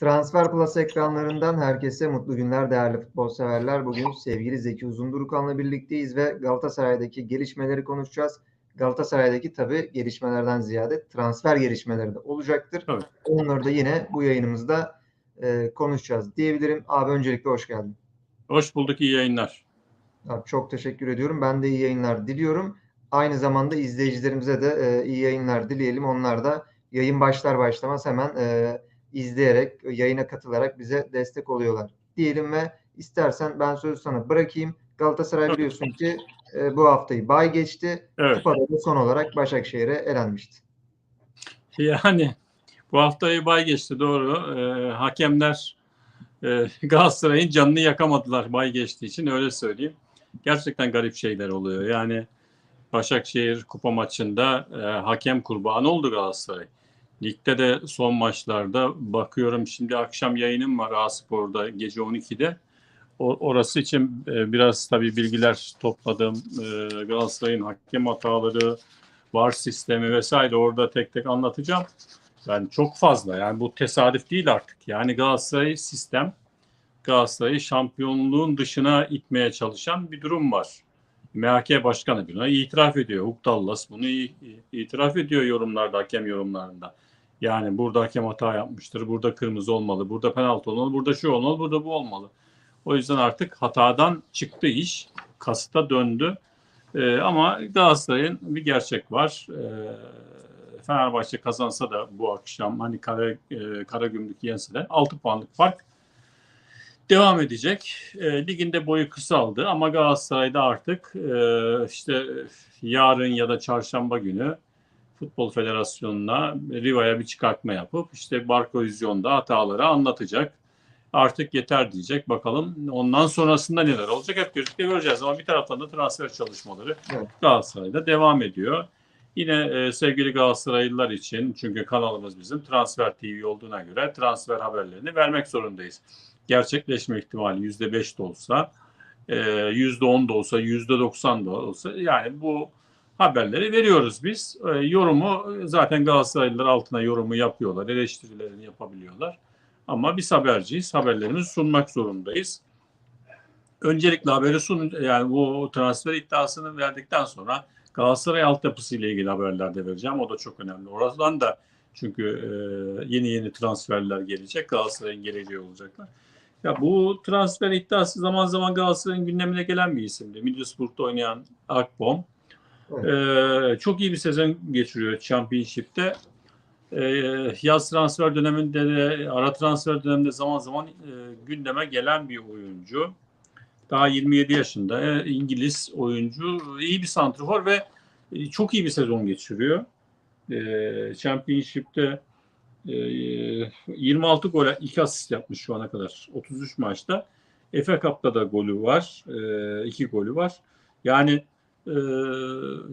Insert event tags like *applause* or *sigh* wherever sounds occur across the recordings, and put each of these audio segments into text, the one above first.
Transfer Plus ekranlarından herkese mutlu günler değerli futbol severler. Bugün sevgili Zeki Uzundurukan'la birlikteyiz ve Galatasaray'daki gelişmeleri konuşacağız. Galatasaray'daki tabii gelişmelerden ziyade transfer gelişmeleri de olacaktır. Evet. Onları da yine bu yayınımızda e, konuşacağız diyebilirim. Abi öncelikle hoş geldin. Hoş bulduk, iyi yayınlar. Abi çok teşekkür ediyorum. Ben de iyi yayınlar diliyorum. Aynı zamanda izleyicilerimize de e, iyi yayınlar dileyelim. Onlar da yayın başlar başlamaz hemen e, izleyerek, yayına katılarak bize destek oluyorlar diyelim ve istersen ben sözü sana bırakayım. Galatasaray biliyorsun ki e, bu haftayı bay geçti. Evet, Kupada da son olarak Başakşehir'e elenmişti. yani bu haftayı bay geçti doğru. Ee, hakemler e, Galatasaray'ın canını yakamadılar bay geçtiği için öyle söyleyeyim. Gerçekten garip şeyler oluyor. Yani Başakşehir kupa maçında e, hakem kurbanı oldu Galatasaray. Ligde de son maçlarda bakıyorum şimdi akşam yayınım var A-Spor'da gece 12'de. O, orası için e, biraz tabii bilgiler topladım. E, Galatasaray'ın hakem hataları, var sistemi vesaire orada tek tek anlatacağım. Yani çok fazla yani bu tesadüf değil artık. Yani Galatasaray sistem Galatasaray'ı şampiyonluğun dışına itmeye çalışan bir durum var. MHK Başkanı buna itiraf ediyor. Hukdallas bunu itiraf ediyor yorumlarda, hakem yorumlarında. Yani burada hakem hata yapmıştır, burada kırmızı olmalı, burada penaltı olmalı, burada şu olmalı, burada bu olmalı. O yüzden artık hatadan çıktı iş, kasıta döndü. Ee, ama Galatasaray'ın bir gerçek var. Ee, Fenerbahçe kazansa da bu akşam hani Kara, e, Karagümrük yense de 6 puanlık fark devam edecek. E, liginde boyu kısaldı ama Galatasaray'da artık e, işte yarın ya da çarşamba günü Futbol Federasyonu'na Riva'ya bir çıkartma yapıp işte Barko Vizyon'da hataları anlatacak. Artık yeter diyecek. Bakalım ondan sonrasında neler olacak hep birlikte göreceğiz. Ama bir taraftan da transfer çalışmaları Evet. Galatasaray'da devam ediyor. Yine e, sevgili Galatasaraylılar için çünkü kanalımız bizim Transfer TV olduğuna göre transfer haberlerini vermek zorundayız. Gerçekleşme ihtimali yüzde beş de olsa, e, yüzde on da olsa, yüzde doksan da olsa yani bu haberleri veriyoruz biz. E, yorumu zaten Galatasaraylılar altına yorumu yapıyorlar, eleştirilerini yapabiliyorlar. Ama biz haberciyiz, haberlerimizi sunmak zorundayız. Öncelikle haberi sun, yani bu transfer iddiasını verdikten sonra Galatasaray altyapısı ile ilgili haberler de vereceğim. O da çok önemli. Oradan da çünkü e, yeni yeni transferler gelecek. Galatasaray'ın geleceği olacaklar. Ya bu transfer iddiası zaman zaman Galatasaray'ın gündemine gelen bir isimdi. Middlesbrough'da oynayan Akbom. E, çok iyi bir sezon geçiriyor Championship'te. E, yaz transfer döneminde de ara transfer döneminde zaman zaman e, gündeme gelen bir oyuncu. Daha 27 yaşında e, İngiliz oyuncu. iyi bir santrfor ve e, çok iyi bir sezon geçiriyor. E, Championship'te e, 26 gol, 2 asist yapmış şu ana kadar. 33 maçta. FA Cup'ta da golü var. 2 golü var. Yani e,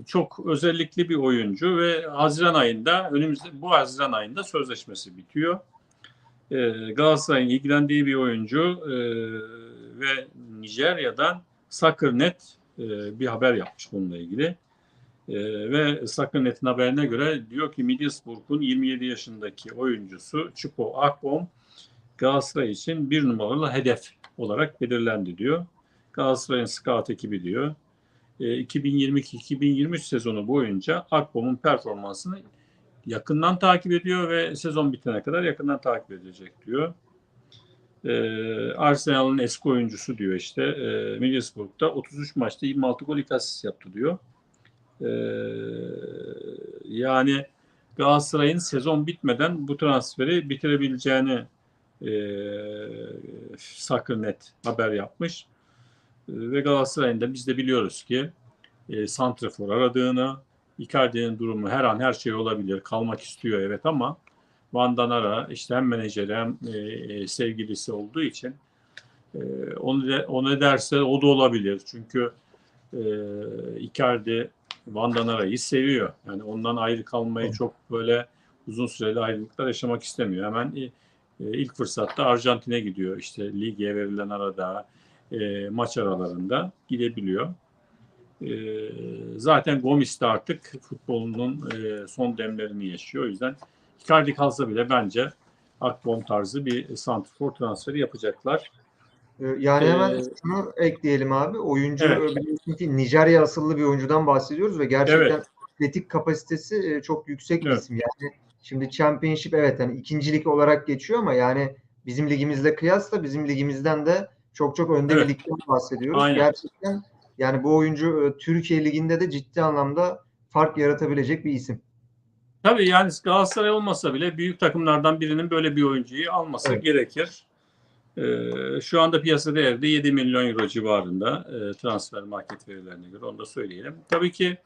çok özellikli bir oyuncu ve Haziran ayında önümüzde bu Haziran ayında sözleşmesi bitiyor. E, Galatasaray'ın ilgilendiği bir oyuncu e, ve Nijerya'dan Soccernet e, bir haber yapmış bununla ilgili. Ve Soccer.net'in haberine göre diyor ki Middlesbrough'un 27 yaşındaki oyuncusu Chupo Akpom Galatasaray için bir numaralı hedef olarak belirlendi diyor. Galatasaray'ın scout ekibi diyor. E, 2022-2023 sezonu boyunca Akpom'un performansını yakından takip ediyor ve sezon bitene kadar yakından takip edecek diyor. Ee, Arsenal'ın eski oyuncusu diyor işte e, Middlesbrough'da 33 maçta 26 gol 2 asist yaptı diyor. Ee, yani Galatasaray'ın sezon bitmeden bu transferi bitirebileceğini e, Soccer.net haber yapmış. E, ve Galatasaray'ın da biz de biliyoruz ki e, Santrafor aradığını, Icardi'nin durumu her an her şey olabilir. Kalmak istiyor evet ama Van Danara işte hem menajeri hem e, e, sevgilisi olduğu için e, onu de, o ne derse o da olabilir. Çünkü e, Icardi Van Danara'yı seviyor. Yani ondan ayrı kalmayı çok böyle uzun süreli ayrılıklar yaşamak istemiyor. Hemen e, ilk fırsatta Arjantin'e gidiyor. İşte lige verilen arada e, maç aralarında gidebiliyor. E, zaten Gomis de artık futbolunun e, son demlerini yaşıyor. O yüzden Icardi kalsa bile bence Akbom tarzı bir santrfor transferi yapacaklar. Ee, Yani hemen Ee, şunu ekleyelim abi. Oyuncu Evet. biliyorsun ki Nijerya asıllı bir oyuncudan bahsediyoruz ve gerçekten Evet. atletik kapasitesi e, çok yüksek bir Evet. isim. Yani şimdi Championship evet hani ikincilik olarak geçiyor ama yani bizim ligimizle kıyasla bizim ligimizden de çok çok önde Evet. bir ligden bahsediyoruz. Aynen. Gerçekten yani bu oyuncu e, Türkiye liginde de ciddi anlamda fark yaratabilecek bir isim. Tabii yani Galatasaray olmasa bile büyük takımlardan birinin böyle bir oyuncuyu alması Evet. gerekir. Ee, şu anda piyasa değeri de 7 milyon euro civarında e, transfer market verilerine göre onu da söyleyelim. Tabii ki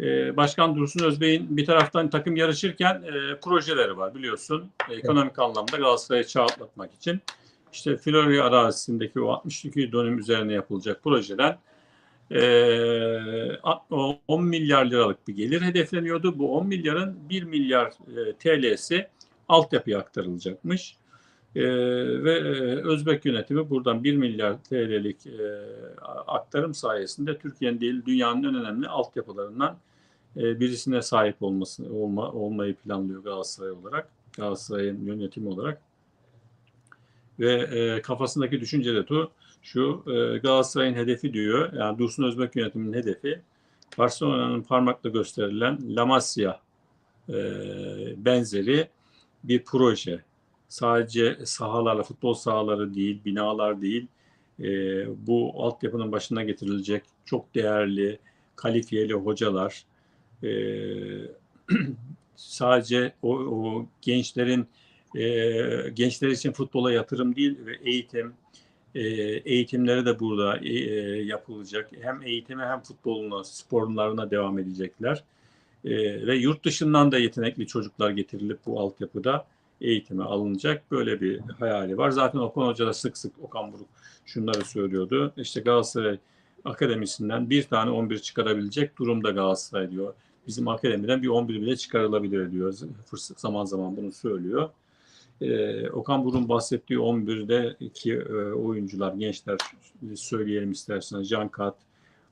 e, Başkan Dursun Özbey'in bir taraftan takım yarışırken e, projeleri var biliyorsun. E, ekonomik anlamda Galatasaray'ı çağ atlatmak için. İşte Florya arazisindeki o 62 dönüm üzerine yapılacak projeden e, o 10 milyar liralık bir gelir hedefleniyordu. Bu 10 milyarın 1 milyar e, TL'si altyapıya aktarılacakmış. E, ve e, Özbek yönetimi buradan 1 milyar TL'lik e, aktarım sayesinde Türkiye'nin değil dünyanın en önemli altyapılarından e, birisine sahip olması olma, olmayı planlıyor Galatasaray olarak. Galatasaray'ın yönetimi olarak. Ve e, kafasındaki düşünce de tu, şu e, Galatasaray'ın hedefi diyor. Yani Dursun Özbek yönetiminin hedefi Barcelona'nın parmakla gösterilen La Masia e, benzeri bir proje. Sadece sahalarla, futbol sahaları değil, binalar değil, e, bu altyapının başına getirilecek çok değerli, kalifiyeli hocalar, e, *clears throat* sadece o, o gençlerin e, gençler için futbola yatırım değil ve eğitim, e, eğitimleri de burada e, e, yapılacak. Hem eğitime hem futboluna, sporlarına devam edecekler. E, ve yurt dışından da yetenekli çocuklar getirilip bu altyapıda eğitime alınacak. Böyle bir hayali var. Zaten Okan Hoca da sık sık Okan Buruk şunları söylüyordu. İşte Galatasaray Akademisi'nden bir tane 11 çıkarabilecek durumda Galatasaray diyor. Bizim akademiden bir 11 bile çıkarılabilir diyor. Fırsat zaman zaman bunu söylüyor. Ee, Okan Burun bahsettiği 11'de iki e, oyuncular, gençler söyleyelim isterseniz. Can Kat,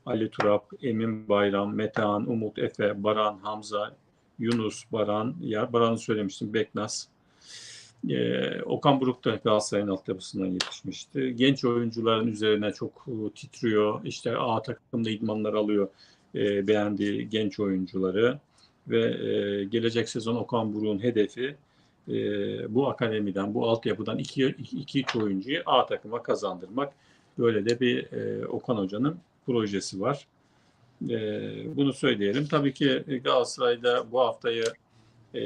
Ali Turap, Emin Bayram, Metehan, Umut Efe, Baran, Hamza, Yunus, Baran, ya Baran'ı söylemiştim, Beknas. Ee, Okan Buruk da Galatasaray'ın altyapısından yetişmişti. Genç oyuncuların üzerine çok e, titriyor. İşte A takımda idmanlar alıyor e, beğendiği genç oyuncuları ve e, gelecek sezon Okan Buruk'un hedefi e, bu akademiden, bu altyapıdan iki, iki, iki oyuncuyu A takıma kazandırmak. Böyle de bir e, Okan Hoca'nın projesi var. E, bunu söyleyelim. Tabii ki Galatasaray'da bu haftayı e,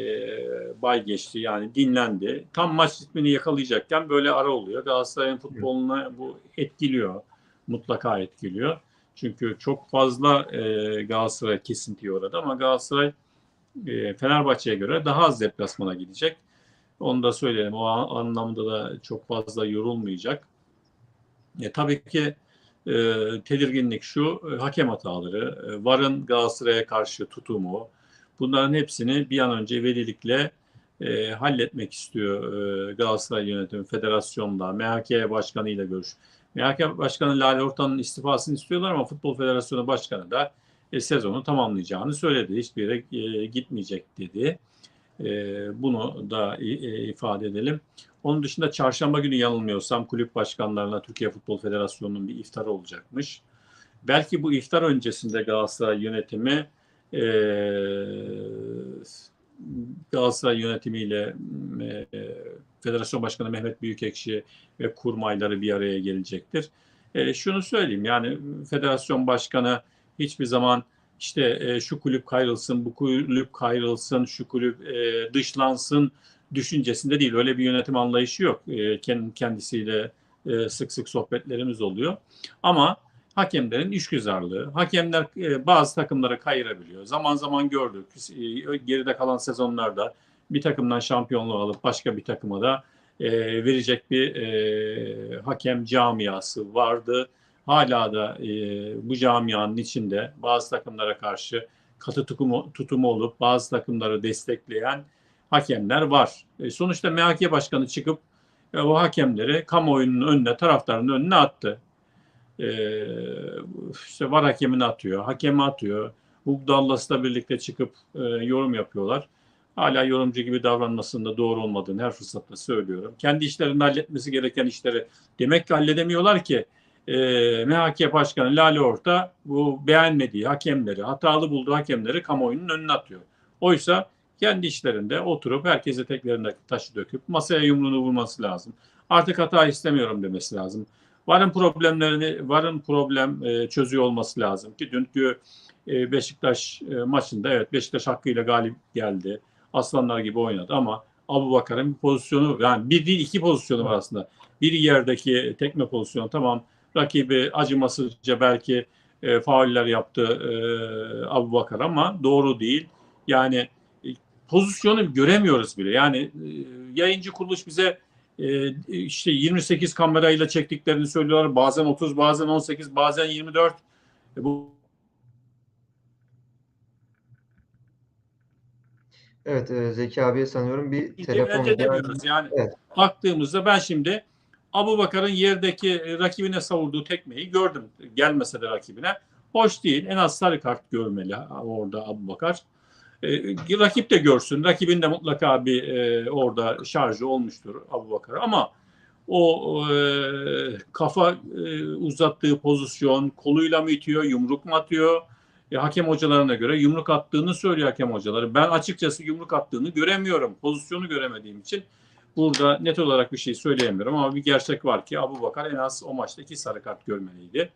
bay geçti yani dinlendi. Tam maç ritmini yakalayacakken böyle ara oluyor. Galatasaray'ın futboluna bu etkiliyor. Mutlaka etkiliyor. Çünkü çok fazla e, Galatasaray kesinti orada ama Galatasaray e, Fenerbahçe'ye göre daha az deplasmana gidecek. Onu da söyleyelim. O anlamda da çok fazla yorulmayacak. E, tabii ki e, tedirginlik şu, e, hakem hataları, e, VAR'ın Galatasaray'a karşı tutumu, bunların hepsini bir an önce velilikle e, halletmek istiyor e, Galatasaray yönetimi, federasyonla, MHK başkanıyla görüş. MHK Başkanı Lale Ortan'ın istifasını istiyorlar ama Futbol Federasyonu Başkanı da e, sezonu tamamlayacağını söyledi. Hiçbir yere e, gitmeyecek dedi. E, bunu da e, ifade edelim. Onun dışında çarşamba günü yanılmıyorsam kulüp başkanlarına Türkiye Futbol Federasyonu'nun bir iftarı olacakmış. Belki bu iftar öncesinde Galatasaray yönetimi e, Galatasaray yönetimiyle e, Federasyon Başkanı Mehmet Büyükekşi ve kurmayları bir araya gelecektir. E, şunu söyleyeyim yani Federasyon Başkanı hiçbir zaman işte e, şu kulüp kayrılsın, bu kulüp kayrılsın, şu kulüp e, dışlansın düşüncesinde değil. Öyle bir yönetim anlayışı yok. E, kendisiyle e, sık sık sohbetlerimiz oluyor. Ama hakemlerin işgüzarlığı, hakemler e, bazı takımlara kayırabiliyor. Zaman zaman gördük e, geride kalan sezonlarda bir takımdan şampiyonluğu alıp başka bir takıma da e, verecek bir e, hakem camiası vardı. Hala da e, bu camianın içinde bazı takımlara karşı katı tutumu, olup bazı takımları destekleyen hakemler var. E, sonuçta MHK Başkanı çıkıp e, o hakemleri kamuoyunun önüne, taraftarın önüne attı. E, var hakemini atıyor, hakemi atıyor. Hugh Dallas'la birlikte çıkıp e, yorum yapıyorlar. hala yorumcu gibi davranmasının da doğru olmadığını her fırsatta söylüyorum. Kendi işlerini halletmesi gereken işleri demek ki halledemiyorlar ki e, MHK Başkanı Lale Orta bu beğenmediği hakemleri, hatalı bulduğu hakemleri kamuoyunun önüne atıyor. Oysa kendi işlerinde oturup herkese teklerine taşı döküp masaya yumruğunu vurması lazım. Artık hata istemiyorum demesi lazım. Varın problemlerini, varın problem e, çözüyor olması lazım ki dünkü e, Beşiktaş e, maçında evet Beşiktaş hakkıyla galip geldi. Aslanlar gibi oynadı ama Abu Bakar'ın pozisyonu yani bir değil iki pozisyonu var aslında. Bir yerdeki tekme pozisyonu tamam rakibi acımasızca belki e, fauller yaptı e, Abu Bakar ama doğru değil. Yani e, pozisyonu göremiyoruz bile. Yani e, yayıncı kuruluş bize e, işte 28 kamerayla çektiklerini söylüyorlar. Bazen 30, bazen 18, bazen 24. E, bu Evet e, Zeki abiye sanıyorum bir telefon Bence demiyoruz. Yani Evet. baktığımızda ben şimdi Abu Bakar'ın yerdeki e, rakibine savurduğu tekmeyi gördüm. Gelmese de rakibine. Hoş değil. En az sarı kart görmeli orada Abu Bakar. E, rakip de görsün. Rakibin de mutlaka bir e, orada şarjı olmuştur Abu Bakar. Ama o e, kafa e, uzattığı pozisyon koluyla mı itiyor, yumruk mu atıyor? E, hakem hocalarına göre yumruk attığını söylüyor hakem hocaları. Ben açıkçası yumruk attığını göremiyorum. Pozisyonu göremediğim için burada net olarak bir şey söyleyemiyorum ama bir gerçek var ki Abu Bakar en az o maçta iki sarı kart görmeliydi.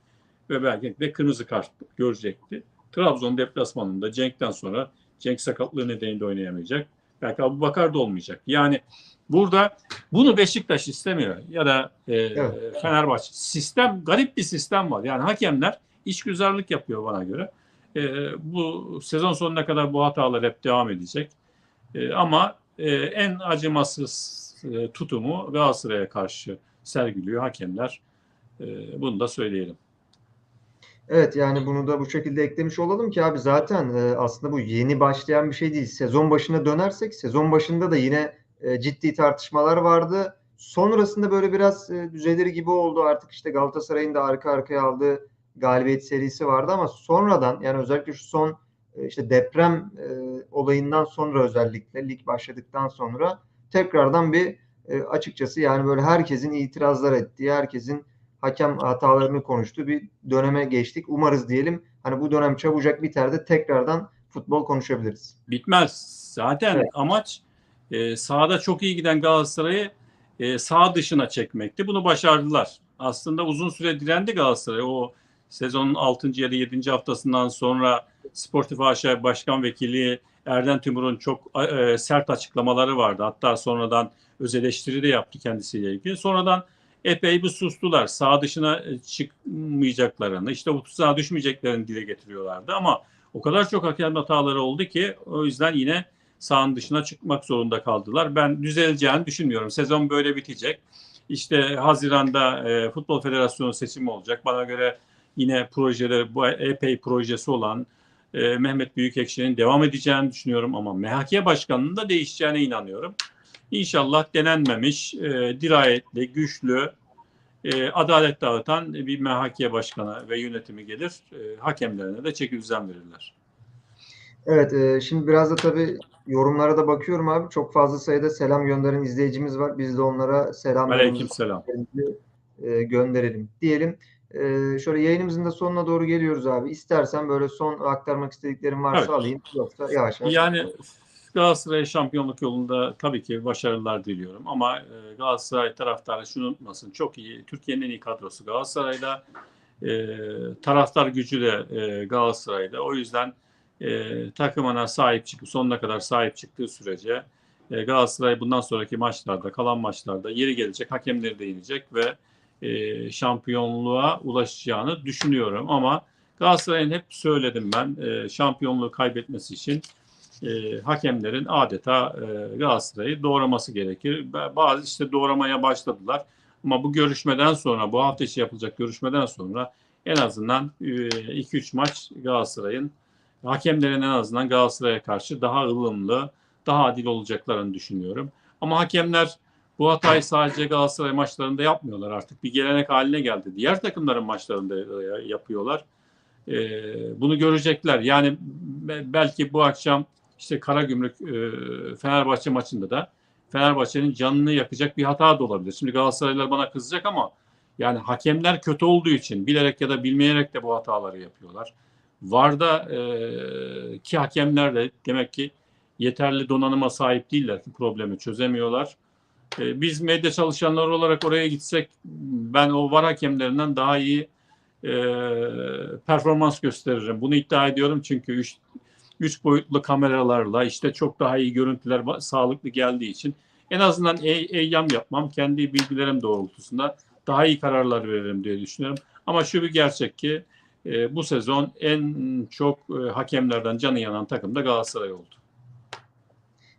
Ve belki de kırmızı kart görecekti. Trabzon deplasmanında Cenk'ten sonra Cenk sakatlığı nedeniyle oynayamayacak. Belki Abu Bakar da olmayacak. Yani burada bunu Beşiktaş istemiyor ya da e, Evet. Fenerbahçe. Sistem garip bir sistem var. Yani hakemler işgüzarlık yapıyor bana göre. E, bu sezon sonuna kadar bu hatalar hep devam edecek. E, ama e, en acımasız e, tutumu Galatasaray'a karşı sergiliyor hakemler. E, bunu da söyleyelim. Evet yani bunu da bu şekilde eklemiş olalım ki abi zaten e, aslında bu yeni başlayan bir şey değil. Sezon başına dönersek sezon başında da yine ciddi tartışmalar vardı. Sonrasında böyle biraz e, gibi oldu. Artık işte Galatasaray'ın da arka arkaya aldığı galibiyet serisi vardı ama sonradan yani özellikle şu son işte deprem e, olayından sonra özellikle lig başladıktan sonra tekrardan bir e, açıkçası yani böyle herkesin itirazlar ettiği, herkesin hakem hatalarını konuştuğu bir döneme geçtik. Umarız diyelim hani bu dönem çabucak biter de tekrardan futbol konuşabiliriz. Bitmez. Zaten Evet. amaç e, sahada çok iyi giden Galatasaray'ı e, sağ dışına çekmekti. Bunu başardılar. Aslında uzun süre direndi Galatasaray. O sezonun 6. ya da 7. haftasından sonra Sportif AŞ Başkan Vekili Erden Timur'un çok e, sert açıklamaları vardı. Hatta sonradan öz eleştiri de yaptı kendisiyle ilgili. Sonradan epey bir sustular. Sağ dışına e, çıkmayacaklarını, işte bu tuzağa düşmeyeceklerini dile getiriyorlardı ama o kadar çok hakem hataları oldu ki o yüzden yine sahanın dışına çıkmak zorunda kaldılar. Ben düzeleceğini düşünmüyorum. Sezon böyle bitecek. İşte Haziran'da e, Futbol Federasyonu seçimi olacak. Bana göre yine projeleri, epey projesi olan e, Mehmet Büyükekşi'nin devam edeceğini düşünüyorum ama MHK Başkanı'nın da değişeceğine inanıyorum. İnşallah denenmemiş, e, dirayetli, güçlü, e, adalet dağıtan bir MHK Başkanı ve yönetimi gelir. E, hakemlerine de çeki düzen verirler. Evet, e, şimdi biraz da tabii yorumlara da bakıyorum abi. Çok fazla sayıda selam gönderen izleyicimiz var. Biz de onlara selamlarımızı Aleykümselam. e, gönderelim diyelim. E, şöyle yayınımızın da sonuna doğru geliyoruz abi. İstersen böyle son aktarmak istediklerim varsa Evet. alayım. Yoksa yavaş yavaş. Yani Galatasaray şampiyonluk yolunda tabii ki başarılar diliyorum ama e, Galatasaray taraftarı şunu unutmasın. Çok iyi. Türkiye'nin en iyi kadrosu Galatasaray'da. E, taraftar gücü de e, Galatasaray'da. O yüzden e, takımına sahip çıkıp sonuna kadar sahip çıktığı sürece e, Galatasaray bundan sonraki maçlarda, kalan maçlarda yeri gelecek, hakemleri de yenecek ve e, şampiyonluğa ulaşacağını düşünüyorum. Ama Galatasaray'ın hep söyledim ben e, şampiyonluğu kaybetmesi için e, hakemlerin adeta e, Galatasaray'ı doğraması gerekir. Ba- Bazı işte doğramaya başladılar. Ama bu görüşmeden sonra, bu hafta içi yapılacak görüşmeden sonra en azından 2-3 maç Galatasaray'ın hakemlerin en azından Galatasaray'a karşı daha ılımlı, daha adil olacaklarını düşünüyorum. Ama hakemler bu hatayı sadece Galatasaray maçlarında yapmıyorlar artık. Bir gelenek haline geldi. Diğer takımların maçlarında e, yapıyorlar. E, bunu görecekler. Yani be- belki bu akşam işte Karagümrük e, Fenerbahçe maçında da Fenerbahçe'nin canını yakacak bir hata da olabilir. Şimdi Galatasaraylılar bana kızacak ama yani hakemler kötü olduğu için bilerek ya da bilmeyerek de bu hataları yapıyorlar. VAR'da e, ki hakemler de demek ki yeterli donanıma sahip değiller ki problemi çözemiyorlar. E, biz medya çalışanları olarak oraya gitsek ben o VAR hakemlerinden daha iyi e, performans gösteririm. Bunu iddia ediyorum çünkü 3 üç boyutlu kameralarla işte çok daha iyi görüntüler sağlıklı geldiği için en azından e- eyyam yapmam kendi bilgilerim doğrultusunda daha iyi kararlar veririm diye düşünüyorum. Ama şu bir gerçek ki e, bu sezon en çok e, hakemlerden canı yanan takım da Galatasaray oldu.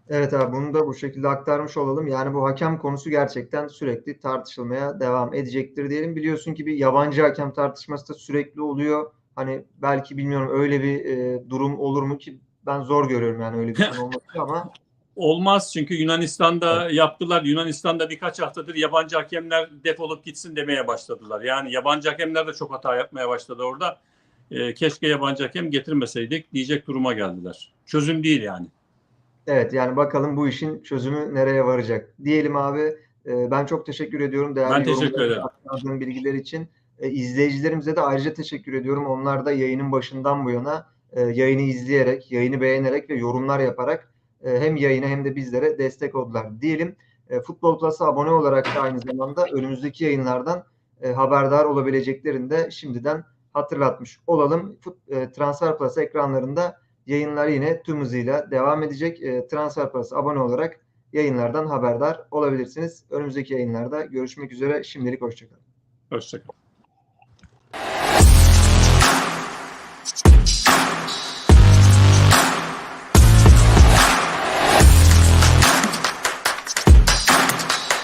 Evet abi bunu da bu şekilde aktarmış olalım. Yani bu hakem konusu gerçekten sürekli tartışılmaya devam edecektir diyelim. Biliyorsun ki bir yabancı hakem tartışması da sürekli oluyor. Hani belki bilmiyorum öyle bir e, durum olur mu ki ben zor görüyorum yani öyle bir durum *laughs* olması ama Olmaz çünkü Yunanistan'da yaptılar. Yunanistan'da birkaç haftadır yabancı hakemler defolup gitsin demeye başladılar. Yani yabancı hakemler de çok hata yapmaya başladı orada. E, keşke yabancı hakem getirmeseydik diyecek duruma geldiler. Çözüm değil yani. Evet yani bakalım bu işin çözümü nereye varacak. Diyelim abi e, ben çok teşekkür ediyorum değerli Ben teşekkür ederim. bilgiler için. E, izleyicilerimize de ayrıca teşekkür ediyorum. Onlar da yayının başından bu yana e, yayını izleyerek, yayını beğenerek ve yorumlar yaparak hem yayına hem de bizlere destek oldular. Diyelim Futbol Plus'a abone olarak da aynı zamanda önümüzdeki yayınlardan haberdar olabileceklerini de şimdiden hatırlatmış olalım. Transfer Plus ekranlarında yayınlar yine tüm hızıyla devam edecek. E, Transfer Plus abone olarak yayınlardan haberdar olabilirsiniz. Önümüzdeki yayınlarda görüşmek üzere. Şimdilik hoşçakalın. Hoşçakalın.